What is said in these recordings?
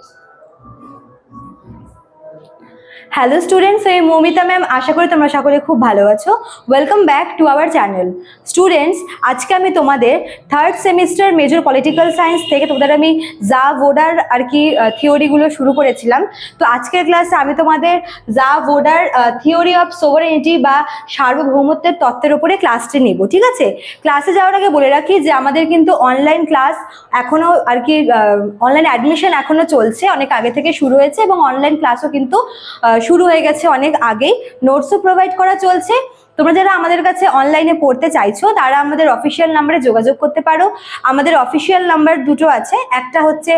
Gracias. Hello students এই Moumita ma'am আশা করি তোমরা সকলে খুব ভালো আছো। Welcome back to our channel students আজকে আমি তোমাদের third semester major political science থেকে তোমাদের আমি জা ভোডার আর কি থিওরিগুলো শুরু করেছিলাম। তো আজকের ক্লাসে আমি তোমাদের জা ভোডার থিওরি অফ সোভারেনিটি বা সার্বভৌমত্বের তত্ত্বের উপরে ক্লাসটি নেব, ঠিক আছে? ক্লাসে যাওয়ার আগে বলে রাখি যে আমাদের কিন্তু অনলাইন ক্লাস এখনও আর কি অনলাইন অ্যাডমিশন এখনও চলছে। অনেক আগে থেকে শুরু হয়েছে এবং অনলাইন ক্লাসও কিন্তু শুরু হয়ে গেছে অনেক আগেই। নোটসও প্রোভাইড করা চলছে। তোমরা যারা আমাদের কাছে অনলাইনে পড়তে চাইছো, তারা আমাদের অফিসিয়াল নাম্বারে যোগাযোগ করতে পারো। আমাদের অফিসিয়াল নাম্বার দুটো আছে, একটা হচ্ছে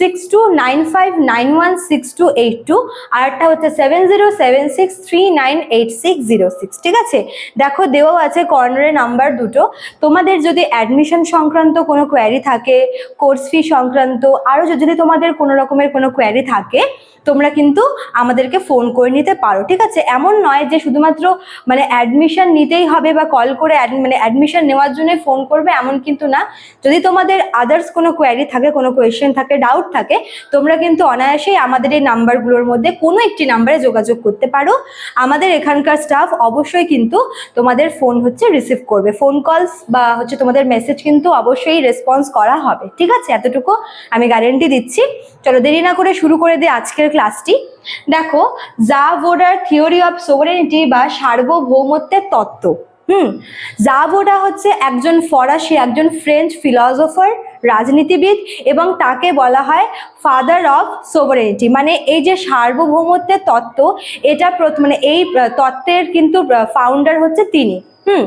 six two nine five nine one six two eight two আর একটা হচ্ছে seven zero seven six three nine eight six zero six ঠিক আছে? দেখো, দেওয়াও আছে কর্নারে নাম্বার দুটো। তোমাদের যদি অ্যাডমিশন সংক্রান্ত কোনো কোয়ারি থাকে কোর্স ফি সংক্রান্ত আরও যদি তোমাদের কোনো রকমের কোনো কোয়ারি থাকে, তোমরা কিন্তু আমাদেরকে ফোন করে নিতে পারো, ঠিক আছে? এমন নয় যে শুধুমাত্র মানে অ্যাডমিশন নিতেই হবে বা কল করে মানে অ্যাডমিশন নেওয়ার জন্য ফোন করবে, এমন কিন্তু না। যদি তোমাদের আদার্স কোনো কোয়ারি থাকে, কোনো কোয়েশ্চেন থাকে ডাউট থাকে, তোমরা কিন্তু অনায়াসেই আমাদের এই নাম্বারগুলোর মধ্যে কোনো একটি নাম্বারে যোগাযোগ করতে পারো। আমাদের এখানকার স্টাফ অবশ্যই কিন্তু তোমাদের ফোন হচ্ছে রিসিভ করবে। ফোন কলস বা হচ্ছে তোমাদের মেসেজ কিন্তু অবশ্যই রেসপন্স করা হবে। ঠিক আছে? এতটুকু আমি গ্যারেন্টি দিচ্ছি। চলো দেরি না করে শুরু করে দিই আজকের ক্লাসটি দেখো জা ভোডার থিওরি অফ সোভারেনিটি বা সার্বভৌমত্বের তত্ত্ব, হুম? জাভোডা হচ্ছে একজন ফরাসি, একজন ফ্রেঞ্চ ফিলসফার, রাজনীতিবিদ এবং তাকে বলা হয় ফাদার অফ সোভারেনিটি। মানে এই যে সার্বভৌমত্বের তত্ত্ব, এটা মানে এই তত্ত্বের কিন্তু ফাউন্ডার হচ্ছে তিনি, হুম?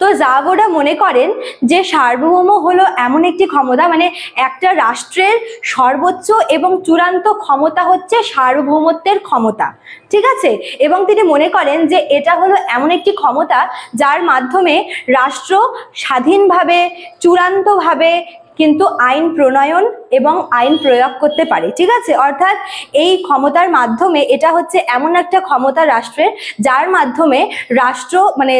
তো জাভোডা মনে করেন যে সার্বভৌম হলো এমন একটি ক্ষমতা মানে একটা রাষ্ট্রের সর্বোচ্চ এবং চূড়ান্ত ক্ষমতা হচ্ছে সার্বভৌমত্বের ক্ষমতা, ঠিক আছে? এবং তিনি মনে করেন যে এটা হলো এমন একটি ক্ষমতা যার মাধ্যমে রাষ্ট্র স্বাধীনভাবে, চূড়ান্তভাবে কিন্তু আইন প্রণয়ন এবং আইন প্রয়োগ করতে পারে, ঠিক আছে? অর্থাৎ এই ক্ষমতার মাধ্যমে এটা হচ্ছে এমন একটা ক্ষমতা রাষ্ট্রের, যার মাধ্যমে রাষ্ট্র মানে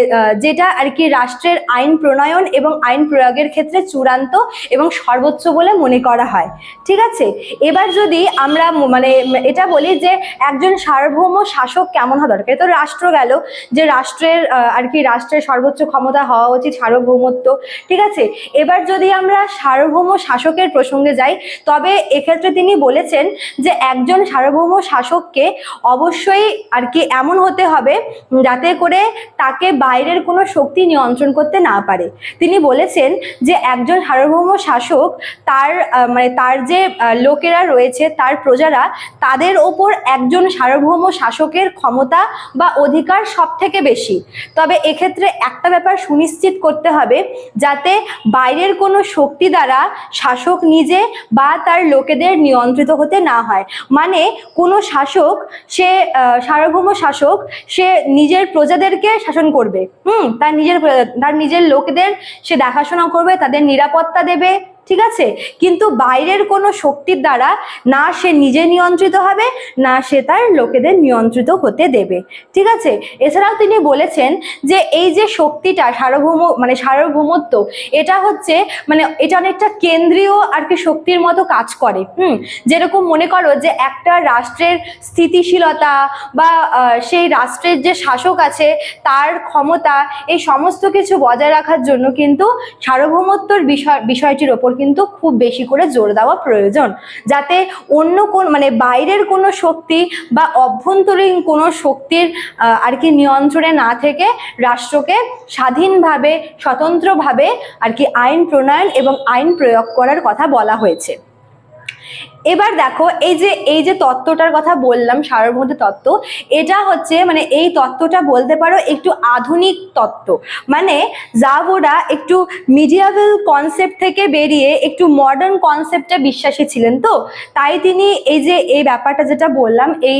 যেটা আর কি রাষ্ট্রের আইন প্রণয়ন এবং আইন প্রয়োগের ক্ষেত্রে চূড়ান্ত এবং সর্বোচ্চ বলে মনে করা হয়, ঠিক আছে? এবার যদি আমরা মানে এটা বলি যে একজন সার্বভৌম শাসক কেমন হওয়া দরকার? তো রাষ্ট্র গেল যে রাষ্ট্রের আর কি রাষ্ট্রের সর্বোচ্চ ক্ষমতা হওয়া উচিত, সার্বভৌমত্ব, ঠিক আছে? এবার যদি আমরা সার্বভৌম শাসকের প্রসঙ্গে যাই তবে এক্ষেত্রে তিনি বলেছেন যে একজন সার্বভৌম শাসককে অবশ্যই আর কি এমন হতে হবে যাতে করে তাকে বাইরের কোনো শক্তি নিয়ন্ত্রণ করতে না পারে। তিনি বলেছেন যে একজন সার্বভৌম শাসক তার মানে তার যে লোকেরা রয়েছে, তার প্রজারা, তাদের ওপর একজন সার্বভৌম শাসকের ক্ষমতা বা অধিকার সব থেকে বেশি। তবে এক্ষেত্রে একটা ব্যাপার সুনিশ্চিত করতে হবে যাতে বাইরের কোনো শক্তি দ্বারা শাসক নিজে বা তার লোকেদের নিয়ন্ত্রিত হতে না হয়। মানে কোনো শাসক, সে সার্বভৌম শাসক, সে নিজের প্রজাদেরকে শাসন করবে। হুম, তার নিজের তার নিজের লোকেদের সে দেখাশোনা করবে, তাদের নিরাপত্তা দেবে। ঠিক আছে? কিন্তু বাইরের কোনো শক্তির দ্বারা না সে নিজে নিয়ন্ত্রিত হবে, না সে তার লোকেদের নিয়ন্ত্রিত হতে দেবে। ঠিক আছে? এছাড়াও তিনি বলেছেন যে এই যে শক্তিটা, সার্বভৌম মানে সার্বভৌমত্ব, এটা হচ্ছে মানে এটা অনেকটা কেন্দ্রীয় আর কি শক্তির মতো কাজ করে। হুম? যেরকম মনে করো যে একটা রাষ্ট্রের স্থিতিশীলতা বা সেই রাষ্ট্রের যে শাসক আছে, তার ক্ষমতা, এই সমস্ত কিছু বজায় রাখার জন্য কিন্তু সার্বভৌমত্বর বিষয়, বিষয়টির ওপর কিন্তু খুব বেশি করে জোর দেওয়া প্রয়োজন। যাতে অন্য কোন মানে বাইরের কোনো শক্তি বা অভ্যন্তরীণ কোনো শক্তির আর কি নিয়ন্ত্রণে না থেকে রাষ্ট্রকে স্বাধীনভাবে, স্বতন্ত্রভাবে আর কি আইন প্রণয়ন এবং আইন প্রয়োগ করার কথা বলা হয়েছে। এবার দেখো, এই যে এই যে তত্ত্বটার কথা বললাম সার্বভৌম তত্ত্ব, এটা হচ্ছে মানে এই তত্ত্বটা বলতে পারো একটু আধুনিক তত্ত্ব। মানে জাভোরা একটু মিডিয়াবেল কনসেপ্ট থেকে বেরিয়ে একটু মডার্ন কনসেপ্টে বিশ্বাসী ছিলেন তো? তাই তিনি এই যে, এই ব্যাপারটা যেটা বললাম, এই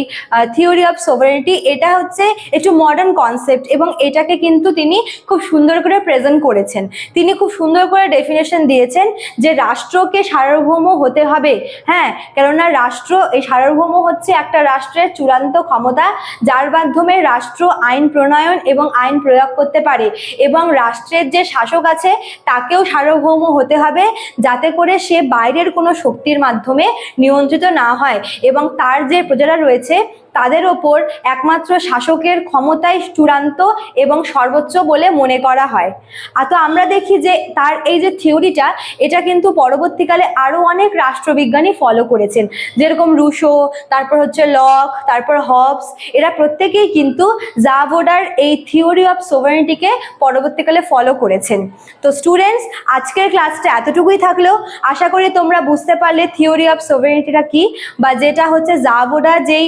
থিওরি অফ সোভারেনিটি এটা হচ্ছে একটু মডার্ন কনসেপ্ট এবং এটাকে কিন্তু তিনি খুব সুন্দর করে প্রেজেন্ট করেছেন। তিনি খুব সুন্দর করে ডেফিনেশন দিয়েছেন যে রাষ্ট্রকে সার্বভৌম হতে হবে। হ্যাঁ কেননা রাষ্ট্র, এই সার্বভৌম হচ্ছে একটা রাষ্ট্রের চূড়ান্ত ক্ষমতা, যার মাধ্যমে রাষ্ট্র আইন প্রণয়ন এবং আইন প্রয়োগ করতে পারে। এবং রাষ্ট্রের যে শাসক আছে, তাকেও সার্বভৌম হতে হবে, যাতে করে সে বাইরের কোনো শক্তির মাধ্যমে নিয়ন্ত্রিত না হয়। এবং তার যে প্রজারা রয়েছে তাদের ওপর একমাত্র শাসকের ক্ষমতাই চূড়ান্ত এবং সর্বোচ্চ বলে মনে করা হয়। আর তো আমরা দেখি যে তার এই যে থিওরিটা, এটা কিন্তু পরবর্তীকালে আরও অনেক রাষ্ট্রবিজ্ঞানী ফলো করেছেন। যেরকম রুশো, তারপর হচ্ছে লক, তারপর হবস, এরা প্রত্যেকেই কিন্তু জাভোডার এই থিওরি অফ সোভারেনিটিকে পরবর্তীকালে ফলো করেছেন। তো স্টুডেন্টস, আজকের ক্লাসটা এতটুকুই থাকলেও আশা করি তোমরা বুঝতে পারলে থিওরি অফ সোভারেনিটিটা কি, বা যেটা হচ্ছে জাভোডা যেই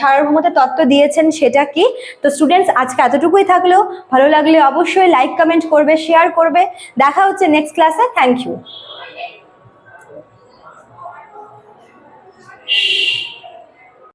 সার্বভৌমতা তত্ত্ব দিয়েছেন সেটা কি? তো স্টুডেন্টস আজকে এতটুকুই থাকল। ভালো লাগলে অবশ্যই লাইক কমেন্ট করবে শেয়ার করবে। দেখা হচ্ছে নেক্সট ক্লাসে থ্যাংক ইউ